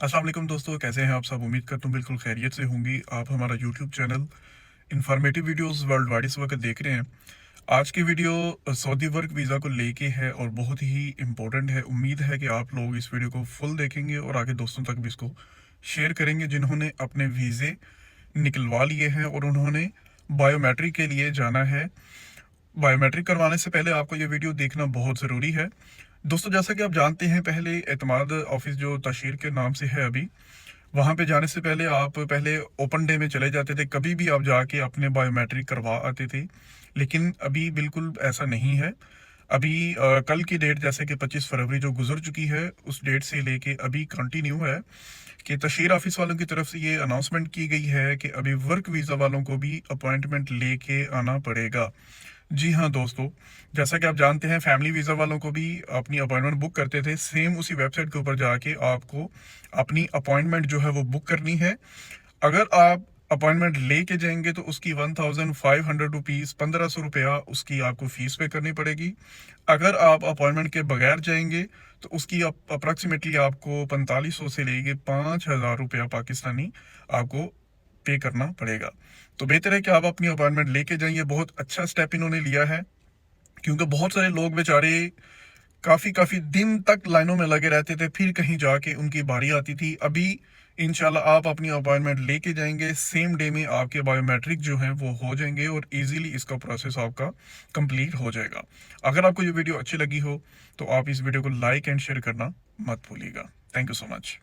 السلام علیکم دوستو، کیسے ہیں آپ سب؟ امید کرتا ہوں بالکل خیریت سے ہوں گی۔ آپ ہمارا YouTube channel informative videos world wide اس وقت دیکھ رہے ہیں۔ آج کی ویڈیو سعودی ورک ویزا کو لے کے ہے اور بہت ہی امپورٹنٹ ہے۔ امید ہے کہ آپ لوگ اس ویڈیو کو فل دیکھیں گے اور آگے دوستوں تک بھی اس کو شیئر کریں گے۔ جنہوں نے اپنے ویزے نکلوا لیے ہیں اور انہوں نے بایو میٹرک کے لیے جانا ہے۔ بایو میٹرک کروانے سے پہلے آپ کو یہ ویڈیو دیکھنا بہت ضروری ہے۔ دوستو، جیسا کہ آپ جانتے ہیں، پہلے اعتماد آفس جو تشہیر کے نام سے ہے ابھی، وہاں پہ جانے سے پہلے آپ پہلے اوپن ڈے میں چلے جاتے تھے، کبھی بھی آپ جا کے اپنے بائیو میٹرک کروا آتے تھے، لیکن ابھی بالکل ایسا نہیں ہے۔ ابھی کل کی ڈیٹ جیسے کہ پچیس فروری جو گزر چکی ہے، اس ڈیٹ سے لے کے ابھی کنٹینیو ہے کہ تشہیر آفس والوں کی طرف سے یہ اناؤنسمنٹ کی گئی ہے کہ ابھی ورک ویزا والوں کو بھی اپوائنٹمنٹ لے کے آنا پڑے گا۔ جی ہاں دوستو، جیسا کہ آپ جانتے ہیں فیملی ویزا والوں کو بھی اپنی اپوائنٹمنٹ بک کرتے تھے۔ سیم اسی ویب سائٹ کے اوپر جا کے آپ کو اپنی اپوائنٹمنٹ جو ہے وہ بک کرنی ہے۔ اگر آپ اپوائنٹمنٹ لے کے جائیں گے تو اس کی one thousand five hundred rupees پندرہ سو روپیہ اس کی آپ کو فیس پے کرنی پڑے گی۔ اگر آپ اپوائنٹمنٹ کے بغیر جائیں گے تو اس کی اپراکسیمیٹلی آپ کو پنتالیس سو سے لے کے پانچ ہزار روپیہ پاکستانی آپ کو پے کرنا پڑے گا۔ تو بہتر ہے کہ آپ اپنی اپائنٹمنٹ لے کے جائیں، یہ بہت اچھا سٹیپ انہوں نے لیا ہے۔ کیونکہ بہت سارے لوگ بیچارے کافی کافی دن تک لائنوں میں لگے رہتے تھے، پھر کہیں جا کے ان کی باری آتی تھی۔ ابھی انشاءاللہ آپ اپنی اپائنمنٹ لے کے جائیں گے سیم ڈے میں آپ کے بایو میٹرک جو ہیں وہ ہو جائیں گے اور ایزیلی اس کا پروسیس آپ کا کمپلیٹ ہو جائے گا۔ اگر آپ کو یہ ویڈیو اچھی لگی ہو، تو آپ اس ویڈیو کو لائک اینڈ شیئر کرنا مت بھولیے گا۔ Thank you so much